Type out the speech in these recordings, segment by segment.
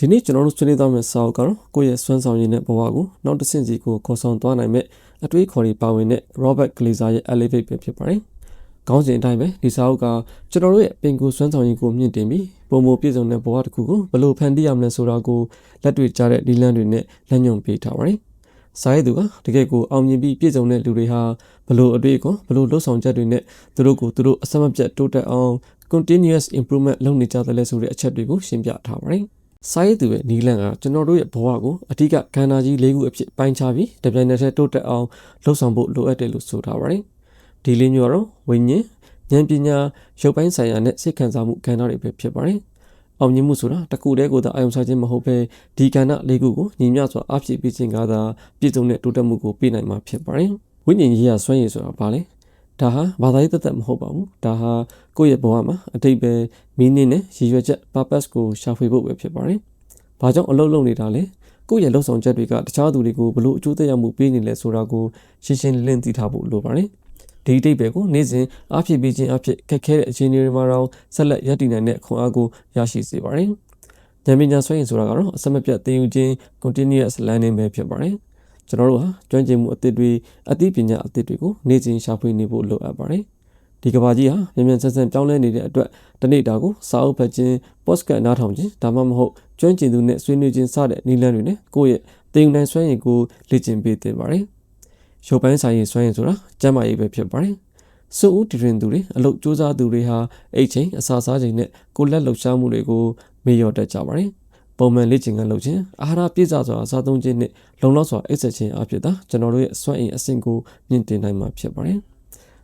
ဒီနေ့ကျွန်တော်တို့ဆွေးနွေးသွားမယ့်စာအုပ်ကတော့ကိုယ့်ရဲ့စွမ်းဆောင်ရည်နဲ့ဘဝကိုနောက်တစ်ဆင့်စီကိုခေါ်ဆောင်သွားနိုင်မဲ့အတွေးခေါ်တွေပါဝင်တဲ့ Robert Glazer ရဲ့ Elevate ပဲဖြစ်ပါတယ်။ခေါင်းစဉ်အတိုင်းပဲဒီစာအုပ်ကကျွန်တော်တို့ရဲ့ပင်ကိုယ်စွမ်းဆောင်ရည်ကိုမြင့်တင်ပြီးပုံမပြည့်စုံတဲ့ဘဝတစ်ခုကိုဘယ်လိုဖန်တီးရမလဲဆိုတာကိုလက်တွေ့ကျတဲ့ဒီလန်းတွေနဲ့လက်ညွှန်ပေးထားပါတယ်။စာရေးသူကတကယ်ကိုအောင်မြင်ပြီးပြည့်စုံတဲ့လူတွေဟာဘလို့အတွေ့အကြုံဘလို့လှုပ်ဆောင်ချက်တွေနဲ့သူတို့ကိုသူတို့အစမပြတ်တိုးတက်အောင် continuous improvement လုပ်နေကြတယ်လဲဆိုတဲ့အချက်တွေကိုရှင်းပြထားပါတယ်။ စာရေးသူရဲ့နီလန်ကကျွန်တော်တို့ရဲ့ဘဝကိုအထူးကကဏ္ဍကြီး၄ခုအဖြစ်ပိုင်းခြားပြီးတပြိုင်နက်တည်းတိုးတက်အောင်လှုပ်ဆောင်ဖို့လိုအပ်တယ်လို့ဆိုထားပါတယ်။ဒီလေးမျိုးတော့ဝိညာဉ်ဉာဏ်ပညာရုပ်ပိုင်းဆိုင်ရာနဲ့စိတ်ခံစားမှုကဏ္ဍတွေပဲဖြစ်ပါတယ်။အောင်မြင်မှုဆိုတာတခုတည်းကိုသာအယုံစားခြင်းမဟုတ်ဘဲဒီကဏ္ဍ၄ခုကိုညီမျှစွာအပြည့်ပေးခြင်းကသာပြည့်စုံတဲ့တိုးတက်မှုကိုပေးနိုင်မှာဖြစ်ပါတယ်။ဝိညာဉ်ရေးရစွမ်းရည်ဆိုတာဘာလဲ။ဒါဟာဘာသာရေးသက်သက်မဟုတ်ပါဘူး။ဒါဟာ ကိုယ့်ရဲ့ဘဝမှာအတိတ်ပဲမီးနင်းနဲ့ရည်ရွယ်ချက် purpose ကိုရှာဖွေဖို့ပဲဖြစ်ပါတယ်။ဘာကြောင့်အလုပ်လုပ်နေတာလဲ။ကိုယ့်ရဲ့လှုပ်ဆောင်ချက်တွေကတခြားသူတွေကိုဘလို့အကျိုးသက်ရောက်မှုပေးနေလဲဆိုတာကိုရှင်းရှင်းလင်းလင်းသိထားဖို့လိုပါတယ်။ဒီအတိတ်ပဲကိုနေ့စဉ်အဖြစ်ပေးခြင်းအဖြစ်ခက်ခဲတဲ့အခြေအနေတွေမှာတော့ဆက်လက်ရည်တည်နိုင်တဲ့ခွန်အားကိုရရှိစေပါတယ်။ဉာဏ်ပညာဆွဲရင်ဆိုတာကတော့အစမပြတ်သင်ယူခြင်း continuous learning ပဲဖြစ်ပါတယ်။ကျွန်တော်တို့ဟာကျွမ်းကျင်မှုအသစ်တွေအသိပညာအသစ်တွေကိုနေ့စဉ်ရှာဖွေနေဖို့လိုအပ်ပါတယ်။ ဒီကဘာကြီးဟာမြန်မြန်ဆန်ဆန်ပြောင်းလဲနေတဲ့အတွက်တနေ့တာကိုစာအုပ်ဖတ်ခြင်းပေါ့စကတ်နားထောင်ခြင်းဒါမှမဟုတ်ကျွမ်းကျင်သူနဲ့ဆွေးနွေးခြင်းစတဲ့နည်းလမ်းတွေနဲ့ကိုယ့်ရဲ့တင်ယူနိုင်စွမ်းရည်ကိုလေ့ကျင့်ပေးသင့်ပါတယ်။ရုပ်ပိုင်းဆိုင်ရည်စွမ်းရည်ဆိုတာကျန်းမာရေးပဲဖြစ်ပါတယ်။စုဦးတည်ရင်သူတွေအလုပ်စူးစမ်းသူတွေဟာအိတ်ချိန်အစာစားချိန်နဲ့ကိုလက်လှုပ်ရှားမှုတွေကိုမေ့လျော့တတ်ကြပါတယ်။ပုံမှန်လေ့ကျင့်ခန်းလုပ်ခြင်းအာဟာရပြည့်စုံစွာစားသုံးခြင်းနဲ့လုံလောက်စွာအိပ်ဆက်ခြင်းအဖြစ်သာကျွန်တော်တို့ရဲ့စွမ်းအင်အဆင့်ကိုမြင့်တင်နိုင်မှာဖြစ်ပါတယ်။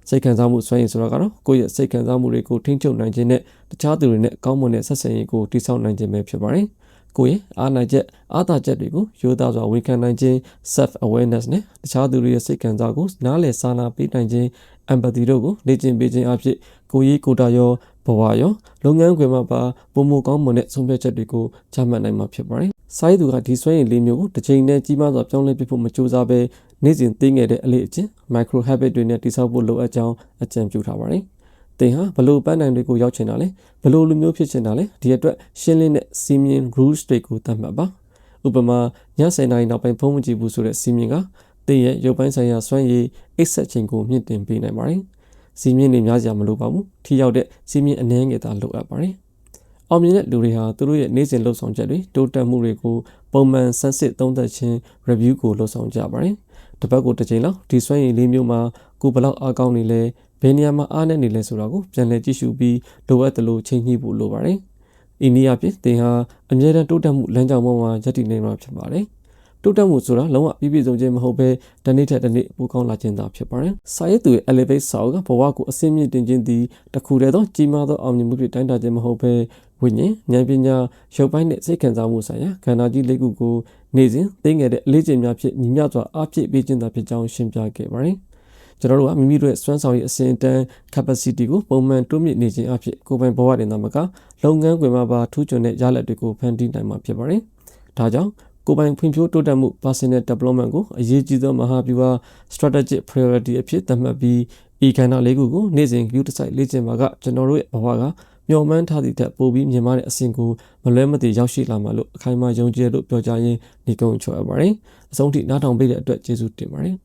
စိတ်ခံစားမှုစွမ်းရည်ဆိုတာကတော့ကိုယ့်ရဲ့စိတ်ခံစားမှုတွေကိုထိန်းချုပ်နိုင်ခြင်းနဲ့တခြားသူတွေနဲ့ကောင်းမွန်တဲ့ဆက်ဆံရေးကိုတည်ဆောက်နိုင်ခြင်းပဲဖြစ်ပါတယ်။ကိုယ့်ရဲ့အားနိုင်ချက်အားသာချက်တွေကိုရိုးသားစွာဝန်ခံနိုင်ခြင်း self awareness နဲ့တခြားသူတွေရဲ့စိတ်ခံစားကိုနားလည်စာနာပေးနိုင်ခြင်း empathy တို့ကိုလေ့ကျင့်ပေးခြင်းအဖြစ်ကိုယ်ရေးကိုယ်တာရောဘဝရောလုပ်ငန်းခွင်မှာပါပုံမကောင်းမွန်တဲ့ဆုံးဖြတ်ချက်တွေကိုချမှတ်နိုင်မှာဖြစ်ပါတယ်။စိုင်းသူကဒီစွမ်းရည်လေးမျိုးကိုတစ်ချိန်နဲ့ကြီးမားစွာပြောင်းလဲပြဖို့မကြိုးစားဘဲ နေ့စဉ်သိငယ်တဲ့အလေးအကျင့် micro habit တွေနဲ့တိစောက်ဖို့လိုအပ်ကြောင်းအကြံပြုထားပါတယ်။သင်ဟာဘလို့ပန်းနိုင်တွေကိုရောက်ချင်တာလဲဘလို့လူမျိုးဖြစ်ချင်တာလဲဒီအတွက်ရှင်းလင်းတဲ့စီမင်း rules တွေကိုသတ်မှတ်ပါ။ဥပမာည7:00နာရီနောက်ပိုင်းဖုန်းမကြည့်ဘူးဆိုတဲ့စီမင်းကသင်ရဲ့ရုပ်ပိုင်းဆိုင်ရာစွမ်းရည်အိတ်ဆက်ခြင်းကိုမြင့်တင်ပေးနိုင်ပါတယ်။စီမင်းတွေများစရာမလိုပါဘူး။ထိရောက်တဲ့စီမင်းအနှဲငယ်သာလိုအပ်ပါတယ်။အောင်မြင်တဲ့လူတွေဟာသူတို့ရဲ့နေ့စဉ်လှုပ်ဆောင်ချက်တွေတိုးတက်မှုတွေကိုပုံမှန်ဆန်းစစ်သုံးသပ်ခြင်း review ကိုလှုပ်ဆောင်ကြပါတယ်။ တစ်ပတ်ကိုတစ်ချိန်လောက်ဒီစွမ်းရည်လေးမျိုးမှာကိုဘလောက်အားကောင်းနေလဲဘယ်နေရာမှာအားနေနေလဲဆိုတာကိုပြန်လည်ကြည့်ရှုပြီးလိုအပ်သလိုချိန်ညှိဖို့လိုပါတယ်။ဤနည်းအပြင်သင်ဟာအမြဲတမ်းတိုးတက်မှုလမ်းကြောင်းပေါ်မှာယက်တည်နေမှာဖြစ်ပါတယ်။တိုးတက်မှုဆိုတာလုံးဝပြည့်ပြည့်စုံခြင်းမဟုတ်ဘဲတနေ့ထက်တနေ့ပိုကောင်းလာခြင်းသာဖြစ်ပါတယ်။စာရေးသူရဲ့ elevate စာအုပ်ကဘဝကိုအစင်းမြင့်တင်ခြင်းသည်တခုတည်းသောကြီးမားသောအောင်မြင်မှုတွေတိုင်းတာခြင်းမဟုတ်ဘဲဝိညာဉ်ဉာဏ်ပညာရုပ်ပိုင်းနဲ့စိတ်ခံစားမှုဆိုင်ရာခန္ဓာကြီးလေးခုကို နေ့စဉ်သိငယ်တဲ့အလေးချိန်များဖြင့်ညီမျှစွာအားဖြည့်ပေးခြင်းသာဖြစ်ကြောင်းရှင်းပြခဲ့ပါတယ်။ကျွန်တော်တို့ကမိမိတို့ရဲ့စွမ်းဆောင်ရည်အစဉ်အတန်း capacity ကိုပုံမှန်တိုးမြင့်နေခြင်းအဖြစ်ကိုယ်ပိုင်ဘဝတွင်သာမကလုပ်ငန်းခွင်မှာပါထူးချွန်တဲ့ရလဒ်တွေကိုဖန်တီးနိုင်မှာဖြစ်ပါတယ်။ဒါကြောင့်ကိုယ်ပိုင်ဖွံ့ဖြိုးတိုးတက်မှု personal development ကိုအရေးကြီးသောမဟာဗျူဟာ strategic priority အဖြစ်သတ်မှတ်ပြီးဤကဏ္ဍလေးခုကိုနေ့စဉ် view တစ်စိုက်လေ့ကျင့်ပါကကျွန်တော်တို့ရဲ့ဘဝက မျှော်မှန်းထားသည့်ထက်ပိုပြီးမြင်မာတဲ့အဆင့်ကိုမလွဲမသွေရောက်ရှိလာမှာလို့အခိုင်အမာယုံကြည်လို့ပြောကြရင်းဒီကုန်းချော်ရပါတယ်။အဆုံးထိနားထောင်ပေးတဲ့အတွက်ကျေးဇူးတင်ပါတယ်။